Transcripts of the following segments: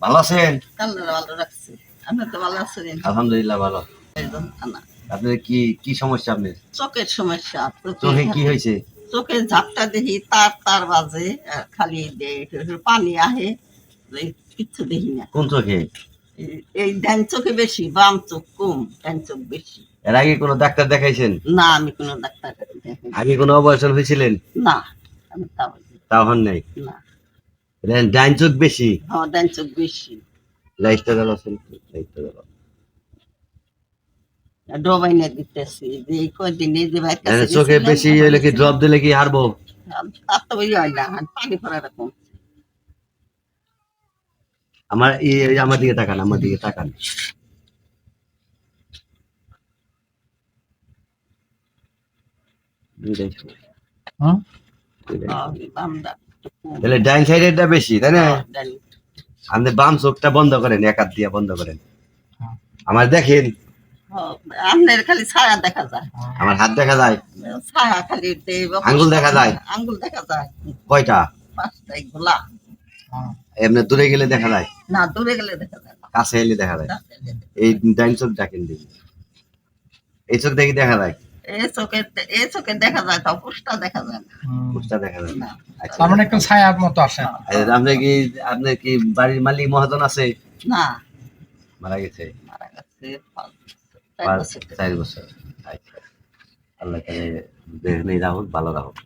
ভালো আছেন? ভালো রাখছে। আপনি তো ভালো আছেন আলহামদুলিল্লাহ ভালো। আপনার কি কি সমস্যা আপনার? চোখের সমস্যা। চোখে- চোখে কি হয়েছে? চোখের ঝাপটা দেখি তার তার বাজে খালি পানি আহে কিচ্ছু দেখি না। কোন চোখে? এই- ডান চোখে বেশি বাম চোখ কম ডান চোখ বেশি। এর আগে কোনো ডাক্তার দেখাইছেন? না আমি কোনো ডাক্তার। আগে কোনো অপারেশন হয়েছিলেন? না আমি তা বলি তাও হন নাই? না। ডাইন চোখ বেশি? আমার ডান চোখ বেশি। লাইটটা গেল লাইটটা গেল ডবাই না দিতেছি। যে এই কয়দিন এই যে ভাই চোখে বেশি হইলে কি ড্রপ দিলে কি হারবো? তার তো ওই হয় না পানি পড়া রকম আমার আমার দিকে তাকান আমার দিকে তাকান। দুইটাই দুইটাই। বামদা তাহলে ডাইন সাইডেরটা বেশি তাই না? আপনি বাম চোখটা বন্ধ করেন এক হাত দিয়ে বন্ধ করেন। আমার দেখেন। হ্যাঁ, আপনার খালি ছায়া দেখা যায়। আমার হাত দেখা যায়? ছায়া খালি আঙ্গুল দেখা যায়? আঙ্গুল দেখা যায়। কয়টা? পাঁচটাই গোলা এমনি দূরে গেলে দেখা যায়? না দূরে গেলে দেখা যায় কাছে এলে যায়। দেখা যায়। এই ডাইন চোখ দেখেন দেখি? এই চোখ দেখি দেখা যায়? এই চোখে এই চোখে দেখা যায় তাও পুষ্টা দেখা যায় না কুচটা দেখা যায় না। তার মানে একটু ছায়ার মতো আসে আপনি কি আপনার কি বাড়ির মালিক মহাজন আছে? না। মারা গেছে? মারা গেছে চার বছর। আচ্ছা। আল্লাহ রাহুল ভালো রাহুল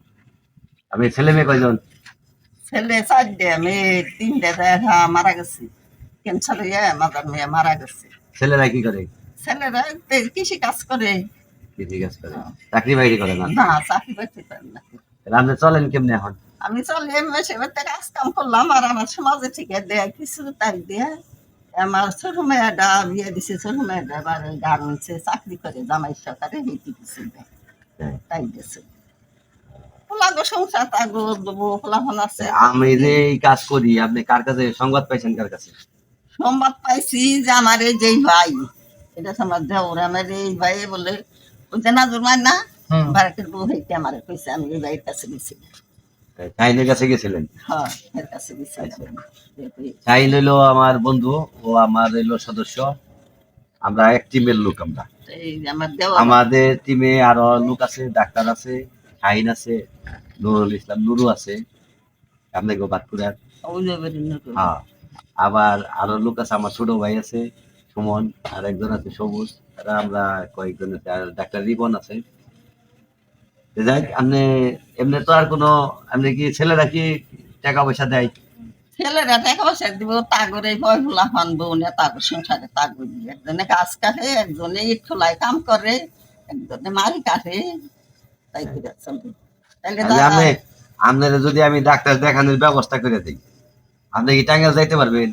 আপনি ছেলে মেয়ে কয়জন? ছেলে চারটে মেয়ে তিনটে দেখা মারা গেছে। ক্যান্সার হয়ে মাদার মেয়ে মারা গেছে। ছেলেরা কি করে? ছেলেরা কৃষি কাজ করে। কাজ করে? চাকরি বাকরি করে না? না চাকরি বাকরি না। আপনি চলেন কেমনে এখন? আমি চলে মেসে কাজ কাম করলাম আর আমার সমাজে থেকে দেয় কিছু তাই দিয়ে। আমার ছোট মেয়েটা বিয়ে দিছে ছোট মেয়েটা এবার গার্মেন্টসে চাকরি করে জামাই সরকারে হেঁটে কিছু দেয় হ্যাঁ। তাই দিয়েছে আমি যে এই কাজ করি আপনি কার কাছে সংবাদ পাইছেন কার কাছে? সংবাদ পাইছি যে আমার এই যেই ভাই এটা আমার দেওর আমার এই ভাই বলে ওই না জুরমাই না হুম। বউ হইতে আমার কইছে আমি এই ভাইয়ের কাছে গেছি শাহিনের কাছে গেছিলেন? হ্যাঁ এর কাছে গেছিলাম। শাহিন হইল আমার বন্ধু ও আমার হইল সদস্য। আমরা এক টিমের লোক আমরা। আমাদের টিমে আরও লোক আছে ডাক্তার আছে শাহিন আছে নুরুল ইসলাম নুরু আছে। আপনি গোবাদপুরার হ্যাঁ। আবার আরও লোক আছে আমার ছোট ভাই আছে সুমন আর একজন আছে সবুজ। তারা আমরা কয়েকজন আর ডাক্তার রিবন আছে। যাই আপনি এমনি তো আর কোনো আপনি কি ছেলেরা কি টাকা পয়সা দেয়? ছেলেরা টাকা পয়সা দিব তাগরে বয় ফুলা হন বউ তাগর সংসারে তাগর দিয়ে একজনে গাছ কাটে একজনে ইট খোলায় কাম করে একজনে মারি কাটে তাই করে চলবে তাহলে আপনারা যদি আমি ডাক্তার দেখানোর ব্যবস্থা করে দিই আপনি কি টাঙ্গাল যাইতে পারবেন?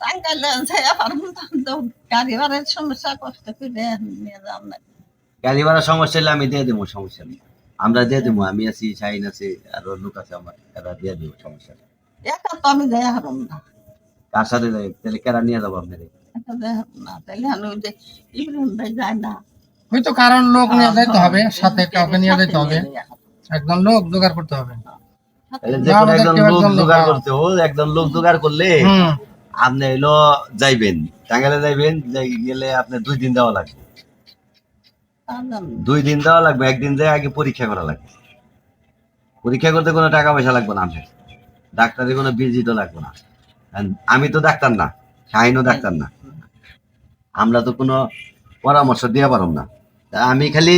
টাঙ্গাইলে যাইয়া পারব না, তো গাড়ি ভাড়ার সমস্যা কষ্ট করে নিয়ে যাম না গাড়ি ভাড়া সমস্যা হলে আমি দিয়ে দেবো সমস্যা নেই আমরা দিয়ে দেবো আমি আছি শাহিন আছে আরও লোক আছে আমার এরা দিয়ে দেবো সমস্যা নেই একা তো আমি যাই হারম না কার সাথে যাই তাহলে কেরা নিয়ে যাব আপনাদের একা না তাহলে আমি ওই যে ইব্রাহিম ভাই যায় না কারণ লোক নিয়ে যাইতে হবে সাথে কাউকে নিয়ে যাইতে হবে। একজন লোক জোগাড় করতে হবে একজন লোক জোগাড় করতে ও একজন লোক জোগাড় করলে আপনি হইল যাইবেন। টাঙ্গালে যাইবেন, যাই গেলে আপনি দুই দিন দেওয়া লাগবে। দুই দিন দেওয়া লাগবে, একদিন যায় আগে পরীক্ষা করা লাগবে। পরীক্ষা করতে কোনো টাকা পয়সা লাগবে না আপনার। ডাক্তারের কোনো ভিজিটও লাগবে না। আমি তো ডাক্তার না শাহিনও ডাক্তার না। আমরা তো কোনো পরামর্শ দিয়ে পারব না। আমি খালি,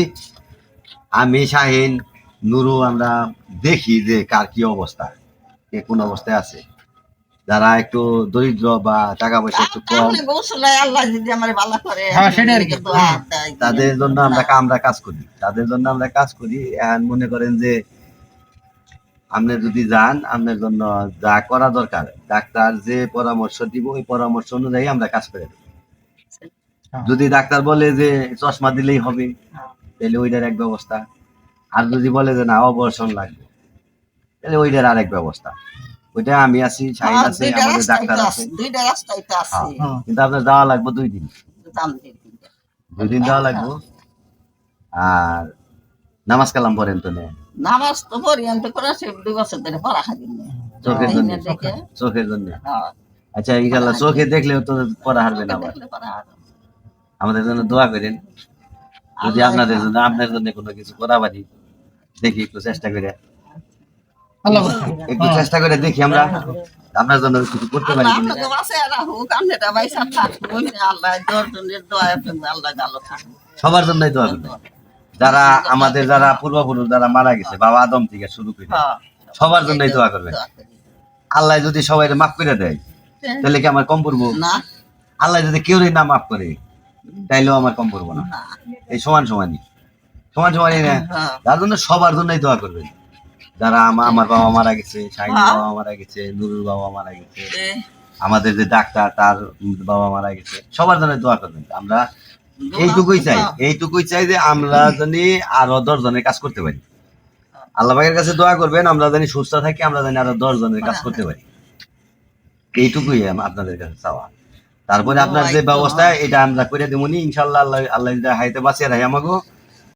আমি, শাহিন, নুরু আমরা দেখি যে কার কি অবস্থা, কে কোন অবস্থায় আছে। যারা একটু দরিদ্র বা টাকা পয়সা একটু কম করে হ্যাঁ। তাদের জন্য আমরা আমরা কাজ করি। তাদের জন্য আমরা কাজ করি। এখন মনে করেন যে আপনি যদি যান আপনার জন্য যা করা দরকার ডাক্তার যে পরামর্শ দিব ওই পরামর্শ অনুযায়ী আমরা কাজ করে দেব। যদি ডাক্তার বলে যে চশমা দিলেই হবে তাহলে ওইটার এক ব্যবস্থা। আর যদি বলে যে না অপারেশন লাগবে তাহলে ওইটার আরেক ব্যবস্থা। ওইটা আমি আছি শাহিন হ্যাঁ, আছে আমাদের ডাক্তার আছে। দুইটা আছে। হ্যাঁ, কিন্তু আপনার যাওয়া লাগবে দুই দিন। দুই দিন যাওয়া লাগবে। আর নামাজ কালাম পড়েন তো নেই নামাজ তো পড়ি আমি তো শরীফ দুই বছর ধরে পড়া খাই চোখের এই জন্য চোখের জন্য। হ্যাঁ, আচ্ছা ইনশাল্লাহ চোখে দেখলেও তো পড়া হারবে না আবার। আমাদের জন্য দোয়া করেন। যদি আপনাদের জন্য আপনার জন্য কোনো কিছু করা পারি দেখি একটু চেষ্টা করে। একটু চেষ্টা করে দেখি আমরা। আপনার জন্য কিছু করতে পারি। সবার জন্যই দোয়া করবেন। যারা আমাদের যারা পূর্বপুরুষ যারা মারা গেছে বাবা আদম থেকে শুরু করে হ্যাঁ, সবার জন্যই দোয়া করবেন। আল্লাহ যদি সবাই মাফ করে দেয় তাহলে কি আমার কম পড়ব? না। আল্লাহ যদি কেউই না মাফ করে তাইলেও আমার কম পড়ব না। এই সমান সমানই। সমান সমানই না। হ্যাঁ, তার জন্য সবার জন্যই দোয়া করবেন। যারা আমার বাবা মারা গেছে শাহিন হ্যাঁ। বাবা মারা গেছে নুরুল বাবা মারা গেছে আমাদের যে ডাক্তার তার বাবা মারা গেছে সবার জন্য দোয়া করবেন। আমরা এইটুকুই চাই এইটুকুই চাই যে আমরা জানি আরও দশ জনের কাজ করতে পারি। আল্লাহ পাকের কাছে দোয়া করবেন আমরা জানি সুস্থ থাকি আমরা জানি আরও দশ জনের কাজ করতে পারি। এইটুকুই আপনাদের কাছে চাওয়া। তারপরে আপনার যে ব্যবস্থা এটা আমরা করে দেবনি ইনশাল্লাহ আল্লাহ আল্লাহ হাইতে বাঁচিয়ে রাখি আমাকে